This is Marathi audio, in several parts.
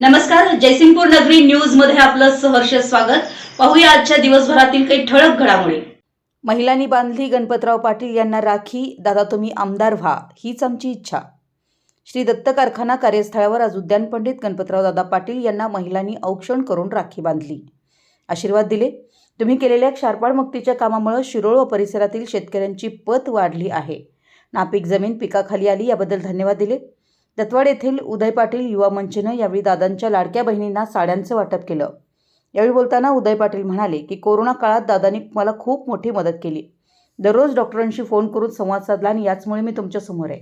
नमस्कार जयसिंगपूर नगरी न्यूजमध्ये आपलं सहर्ष स्वागत. पाहूया आजच्या दिवसभरातील काही ठळक घडामोडी. महिलांनी बांधली गणपतराव पाटील यांना राखी दादा तुम्ही आमदार व्हा हीच आमची इच्छा. श्री दत्त कारखाना कार्यस्थळावर आज उद्यान पंडित गणपतराव दादा पाटील यांना महिलांनी औक्षण करून राखी बांधली. आशीर्वाद दिले. तुम्ही केलेल्या क्षारपाड मुक्तीच्या कामामुळे शिरोळ व परिसरातील शेतकऱ्यांची पत वाढली आहे. नापीक जमीन पिकाखाली आली याबद्दल धन्यवाद दिले. दत्वाड येथील उदय पाटील युवा मंचनं यावेळी दादांच्या लाडक्या बहिणींना साड्यांचं वाटप केलं. यावेळी बोलताना उदय पाटील म्हणाले की कोरोना काळात दादांनी मला खूप मोठी मदत केली. दररोज डॉक्टरांशी फोन करून संवाद साधला आणि याचमुळे मी तुमच्यासमोर आहे.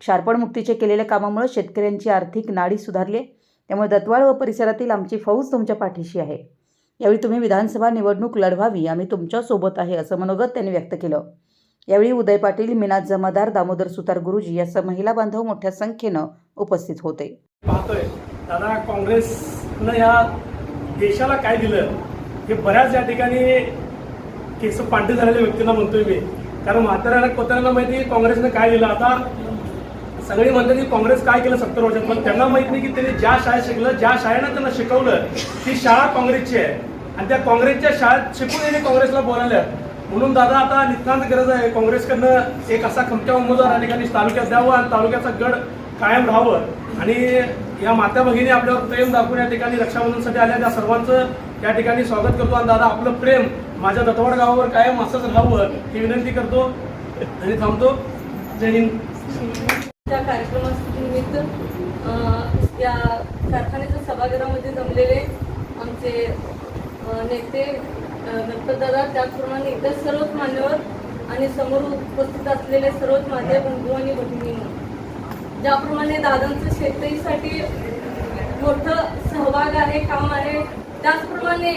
क्षारपणमुक्तीचे केलेल्या कामामुळे शेतकऱ्यांची आर्थिक नाडी सुधारली त्यामुळे दत्वाळ व परिसरातील आमची फौज तुमच्या पाठीशी आहे. यावेळी तुम्ही विधानसभा निवडणूक लढवावी. आम्ही तुमच्यासोबत आहे असं मनोगत त्यांनी व्यक्त केलं. यावेळी उदय पाटील मीनाथ जमादार दामोदर सुतार गुरुजी यासह महिला बांधव मोठ्या संख्येनं उपस्थित होते. पाहतोय दादा काँग्रेसनं या देशाला काय दिलं? हे बऱ्याच या ठिकाणी केस पांढरे झालेल्या व्यक्तींना म्हणतोय मी. कारण म्हाताऱ्याला कोत्याला माहिती काँग्रेसनं काय दिलं? आता सगळी म्हणतात की काँग्रेस काय केलं सत्तर वर्षात? पण त्यांना माहीत नाही की त्यांनी ज्या शाळेत शिकलं ज्या शाळेनं त्यांना शिकवलं ती शाळा काँग्रेसची आहे. आणि त्या काँग्रेसच्या शाळेत शिकून त्यांनी काँग्रेसला बोलायला म्हणून दादा आता नितांत गरज आहे. काँग्रेसकडनं एक असा खमक्या उमेदवार आणि ठिकाणी तालुक्यात द्यावं आणि तालुक्याचा गड कायम राहावं. आणि या माता भगिनी आपल्यावर प्रेम दाखवून या ठिकाणी रक्षाबंधनसाठी आल्या. त्या सर्वांचं या ठिकाणी स्वागत करतो आणि दादा आपलं प्रेम माझ्या दत्तवाड गावावर कायम असंच राहावं ही विनंती करतो आणि थांबतो. जय हिंद. त्या कार्यक्रमानिमित्त या कारखान्याच्या सभागृहामध्ये जमलेले आमचे नेते गणपतदादा त्याचप्रमाणे इतर सर्वच मान्यवर आणि समोर उपस्थित असलेले सर्वच माझे बंधू आणि भगिनी ज्याप्रमाणे दादांचं शेतकरीसाठी मोठं सहभाग आहे काम आहे त्याचप्रमाणे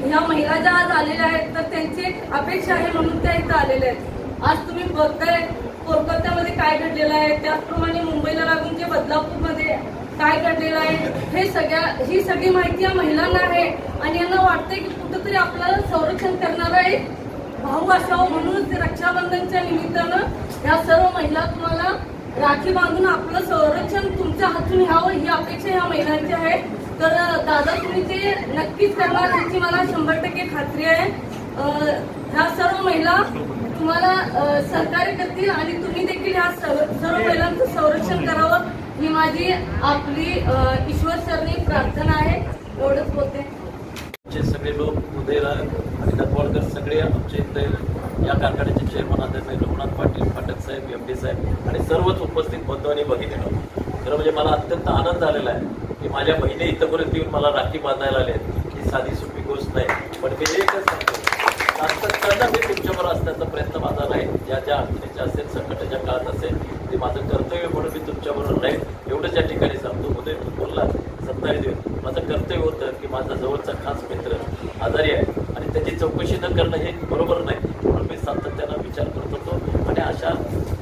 ह्या महिला ज्या आज आलेल्या आहेत तर त्यांची एक अपेक्षा आहे म्हणून त्या इथं आलेल्या आहेत. आज तुम्ही बघताय कोलकात्यामध्ये काय घडलेलं आहे त्याचप्रमाणे मुंबईला लागून जे बदलापूरमध्ये काय घडलेलं आहे हे सगळ्या ही सगळी माहिती या महिलांना आहे. आणि यांना वाटतंय की कुठंतरी आपल्याला संरक्षण करणारा एक भाऊ असावं म्हणूनच ते रक्षाबंधनच्या निमित्तानं ह्या सर्व महिला तुम्हाला राखी बांधून आपलं संरक्षण तुमच्या हातून घ्यावं ही अपेक्षा ह्या महिलांची आहे. तर दादा तुम्ही ते नक्कीच करणार याची मला शंभर टक्के खात्री आहे. ह्या सर्व महिला तुम्हाला सहकार्य करतील आणि तुम्ही देखील ह्या सर्व महिलांचं संरक्षण करावं. ही माझी आपली ईश्वर सरणी प्रार्थना आहे. एवढंच बोलते. सगळे लोक उदयराज आणि दत्वाडकर सगळे आमचे इथे या कारखान्याचे चेअरमन आदरणीय रघुनाथ पाटील फाटक साहेब एम डी साहेब आणि सर्वच उपस्थित बंधू बघितले खरं म्हणजे मला अत्यंत आनंद झालेला आहे की माझ्या बहिणी इथंपर्यंत येऊन मला राखी बांधायला आले आहेत. ही साधी सोपी गोष्ट नाही. पण मी एकच सांगतो सातत्यानं मी तुमच्यावर असण्याचा प्रयत्न माझा नाही. ज्या ज्या अडचणीच्या असेल संकटाच्या काळात असेल ते माझं कर्तव्य म्हणून मी तुमच्यावर राहील ठिकाणी सांगतो उदय तू बोलला सत्तावीस दिवस. माझं कर्तव्य होतं की माझा जवळचा खास मित्र आजारी आहे आणि त्याची चौकशी न करणं हे बरोबर नाही. म्हणून मी सातत्यानं विचार करत होतो. आणि अशा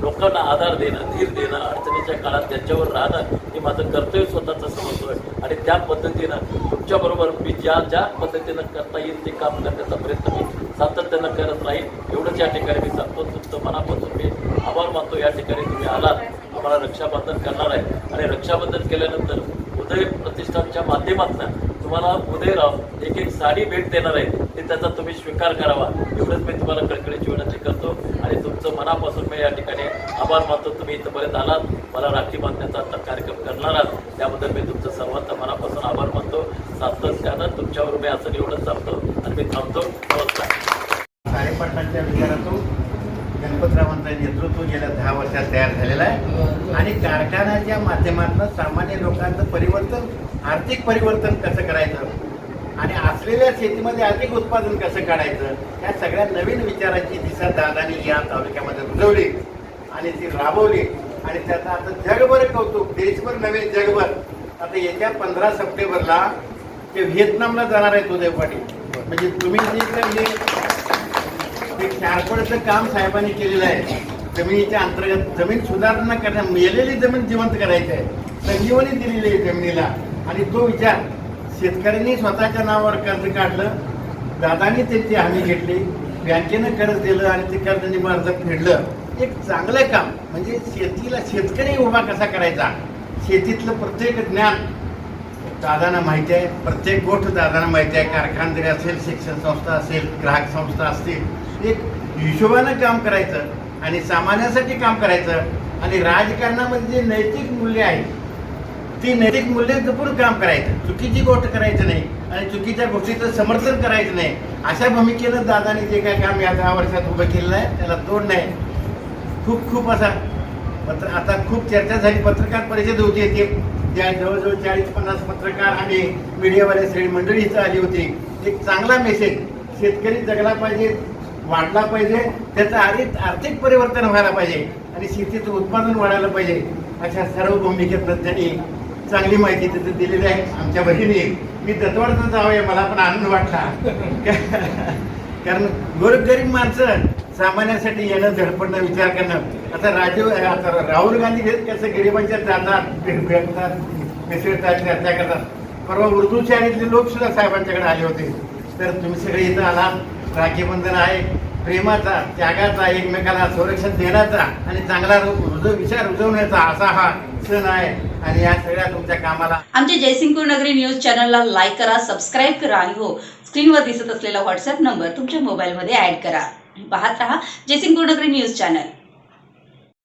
लोकांना आधार देणं धीर देणं अडचणीच्या काळात त्यांच्यावर राहणं हे माझं कर्तव्य स्वतःचं समजतोय. आणि त्या पद्धतीनं तुमच्याबरोबर मी ज्या ज्या पद्धतीनं करता येईल ते काम करण्याचा प्रयत्न मी सातत्यानं करत राहील एवढंच या ठिकाणी मी सांगतो. तुमचं मनापासून मी आभार मानतो. या ठिकाणी तुम्ही आलात. आम्हाला रक्षाबंधन करणार आहे. आणि रक्षाबंधन केल्यानंतर उदय प्रतिष्ठानच्या माध्यमातून तुम्हाला उदयराव एक एक साडी भेट देणार आहे. ते त्याचा तुम्ही स्वीकार करावा. एवढंच मी तुम्हाला कडकडीची विनंती करतो. आणि तुमचं मनापासून मी या ठिकाणी आभार मानतो. तुम्ही इथंपर्यंत आलात. मला राखी बांधण्याचा आता कार्यक्रम करणार आहात. त्याबद्दल मी तुमचं सर्वांचा मनापासून आभार मानतो. सातत्यानं तुमच्यावर मी असं एवढंच सांगतो. आणि मी थांबतो. नमस्कार. कार्यपाठांच्या विचारातून गणपतरावांचं नेतृत्व गेल्या दहा वर्षात तयार झालेलं आहे. आणि कारखान्याच्या माध्यमातून सामान्य लोकांचं परिवर्तन आर्थिक परिवर्तन कसं करायचं? आणि असलेल्या शेतीमध्ये अधिक उत्पादन कसं काढायचं? या सगळ्या नवीन विचारांची दिशा दादानी या तालुक्यामध्ये रुजवली आणि ती राबवली. आणि त्याचं आता जगभर कौतुक देशभर नव्हे जगभर. आता येत्या पंधरा सप्टेंबरला ते व्हिएतनामला जाणार आहेत उदय पाटील. म्हणजे तुम्ही जे काही चारपडचं काम साहेबांनी केलेलं आहे. जमिनीच्या अंतर्गत जमीन सुधारणा करण्या मेलेली जमीन जिवंत करायची आहे. संजीवनी दिलेली आहे जमिनीला. आणि तो विचार शेतकऱ्यांनी स्वतःच्या नावावर कर्ज काढलं. दादानी त्यांची हमी घेतली. बँकेनं कर्ज दिलं आणि ते कर्ज निम फेडलं. एक चांगलं काम. म्हणजे शेतीला शेतकरी उभा कसा करायचा? शेतीतलं प्रत्येक ज्ञान दादांना माहिती आहे. प्रत्येक गोष्ट दादांना माहिती आहे. कारखानदारी असेल शिक्षण संस्था असेल ग्राहक संस्था असतील. एक हिशोबानं काम करायचं. आणि सामान्यासाठी काम करायचं. आणि राजकारणामध्ये जे नैतिक मूल्य आहे ती नैतिक मूल्य जपून काम करायचं. चुकीची गोष्ट करायचं नाही आणि चुकीच्या गोष्टीचं समर्थन करायचं नाही. अशा भूमिकेनं दादाने जे काय काम या दहा वर्षात उभं केलेलं आहे त्याला तोड नाही. खूप खूप असा पत्र आता खूप चर्चा झाली. पत्रकार परिषद होती ते ज्या जवळजवळ चाळीस पन्नास पत्रकार आणि मीडियावाले श्रेणी मंडळी इथं आली होती. एक चांगला मेसेज शेतकरी जगला पाहिजे वाढला पाहिजे त्याचं आर्थिक आर्थिक परिवर्तन व्हायला पाहिजे आणि शेतीचं उत्पादन वाढायला पाहिजे अशा सर्व भूमिकेतनं त्यांनी चांगली माहिती तिथे दिलेली आहे. आमच्या बहिणी मी दत्तवाडचं जावं मला पण आनंद वाटला. कारण गोरगरीब माणसं सामान्यासाठी येणं धडपडणं विचार करणं आता राजीव आता राहुल गांधी कसं गरिबांच्या जातात भेटतात मिसळतात चर्चा करतात. परवा उर्दू शाळेतले लोक सुद्धा साहेबांच्याकडे आले होते. तर तुम्ही सगळे इथं आला राखीबंधन आहे प्रेमाचा त्यागाचा एकमेकाला संरक्षण देण्याचा आणि चांगला रुजव विचार रुजवण्याचा असा हा सण आहे. आणि या सगळ्या तुमच्या कामाला आमच्या जयसिंगपूर नगरी न्यूज चॅनलला लाईक करा सबस्क्राईब करा आणि हो स्क्रीनवर दिसत असलेला व्हॉट्सअप नंबर तुमच्या मोबाईलमध्ये ऍड करा. पाहत रहा जयसिंगपूर नगरी न्यूज चॅनल.